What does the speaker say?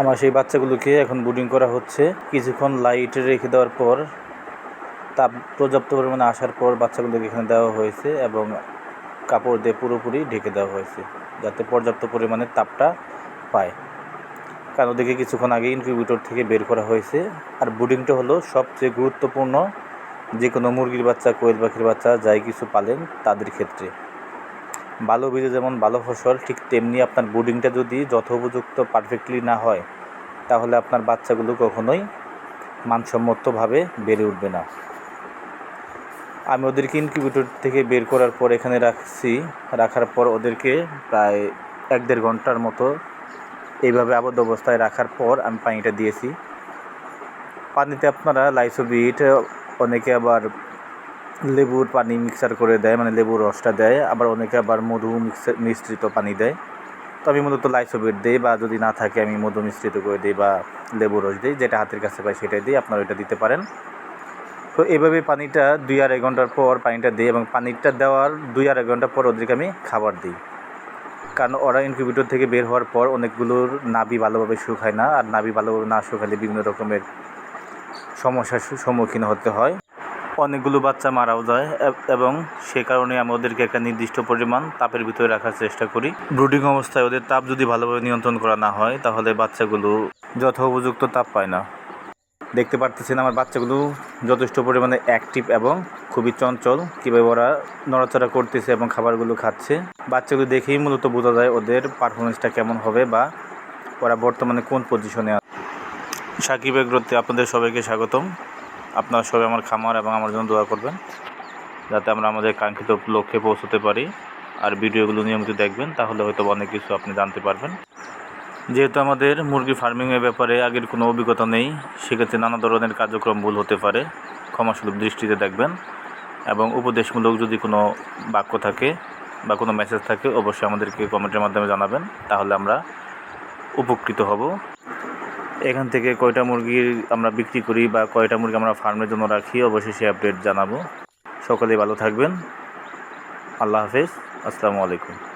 আমার সেই বাচ্চাগুলোকে এখন বুডিং করা হচ্ছে। কিছুক্ষণ লাইটে রেখে দেওয়ার পর তাপ পর্যাপ্ত পরিমাণে আসার পর বাচ্চাগুলোকে এখানে দেওয়া হয়েছে এবং কাপড় দিয়ে পুরোপুরি ঢেকে দেওয়া হয়েছে, যাতে পর্যাপ্ত পরিমাণে তাপটা পায়। কারণ ওদেরকে কিছুক্ষণ আগে ইনকিউবেটর থেকে বের করা হয়েছে। আর বুডিংটা হলো সবচেয়ে গুরুত্বপূর্ণ যে কোনো মুরগির বাচ্চা, কোয়েল পাখির বাচ্চা, যাই কিছু পালেন তাদের ক্ষেত্রে। ভালো বীজে যেমন ভালো ফসল, ঠিক তেমনি আপনার বুডিংটা যদি যথোপযুক্ত পারফেক্টলি না হয়, তাহলে আপনার বাচ্চাগুলো কখনোই মানসম্মতভাবে বেড়ে উঠবে না। আমি ওদেরকে ইনকিউবেটর থেকে বের করার পর এখানে রাখছি, রাখার পর ওদেরকে প্রায় এক দেড় ঘণ্টার মতো এইভাবে আবদ্ধ অবস্থায় রাখার পর আমি পানিটা দিয়েছি। পানিতে আপনারা লাইসোবিট অনেকে আবার লেবুর পানি মিক্সার করে দেয় মানে লেবুর রসটা দেয়, আবার অনেকে আবার মধু মিশ্রিত পানি দেয়। তো আমি মূলত লাইসোবিট দিই বা যদি না থাকে আমি মধু মিশ্রিত করে দিই বা লেবুর রস দিই, যেটা হাতের কাছে পাই সেটাই দিই, আপনারা ওইটা দিতে পারেন। তো এইভাবে পানিটা দুই আড়াই ঘণ্টার পর পানিটা দিই এবং পানিটা দেওয়ার দুই আড়াই ঘণ্টা পর ওদেরকে আমি খাবার দিই। কারণ ওরা ইনকিউবেটর থেকে বের হওয়ার পর অনেকগুলোর নাভি ভালোভাবে শুকায় না, আর নাভি ভালোভাবে না শুকালে বিভিন্ন রকমের সমস্যার সম্মুখীন হতে হয়। অনেকগুলো বাচ্চা মারাও যায়, এবং সে কারণে আমি ওদেরকে একটা নির্দিষ্ট পরিমাণ তাপের ভিতরে রাখার চেষ্টা করি। ব্রুডিং অবস্থায় ওদের তাপ যদি ভালোভাবে নিয়ন্ত্রণ করা না হয়, তাহলে বাচ্চাগুলো যথোপযুক্ত তাপ পায় না। দেখতে পারতেছেন আমার বাচ্চাগুলো যথেষ্ট পরিমাণে অ্যাক্টিভ এবং খুবই চঞ্চল, কীভাবে ওরা নড়াচড়া করতেছে এবং খাবারগুলো খাচ্ছে। বাচ্চাগুলো দেখেই মূলত বোঝা যায় ওদের পারফরমেন্সটা কেমন হবে বা ওরা বর্তমানে কোন পজিশনে আছে। সাকিব এগ্রোতে আপনাদের সবাইকে স্বাগতম। আপনারা সবাই আমার খামার এবং আমার জন্য দোয়া করবেন, যাতে আমরা আমাদের কাঙ্ক্ষিত লক্ষ্যে পৌঁছতে পারি। আর ভিডিওগুলো নিয়মিত দেখবেন, তাহলে হয়তো অনেক কিছু আপনি জানতে পারবেন। যেহেতু আমাদের মুরগি ফার্মিংয়ের ব্যাপারে আগের কোনো অভিজ্ঞতা নেই, সেক্ষেত্রে নানা ধরনের কার্যক্রম ভুল হতে পারে, ক্ষমাসুলভ দৃষ্টিতে দেখবেন। এবং উপদেশমূলক যদি কোনো বাক্য থাকে বা কোনো মেসেজ থাকে, অবশ্যই আমাদেরকে কমেন্টের মাধ্যমে জানাবেন, তাহলে আমরা উপকৃত হব। এখান থেকে কয়টা মুরগি আমরা বিক্রি করি বা কয়টা মুরগি আমরা ফার্মের জন্য রাখি অবশ্যই সে আপডেট জানাব। সকলেই ভালো থাকবেন। আল্লাহ হাফেজ। আসসালামু আলাইকুম।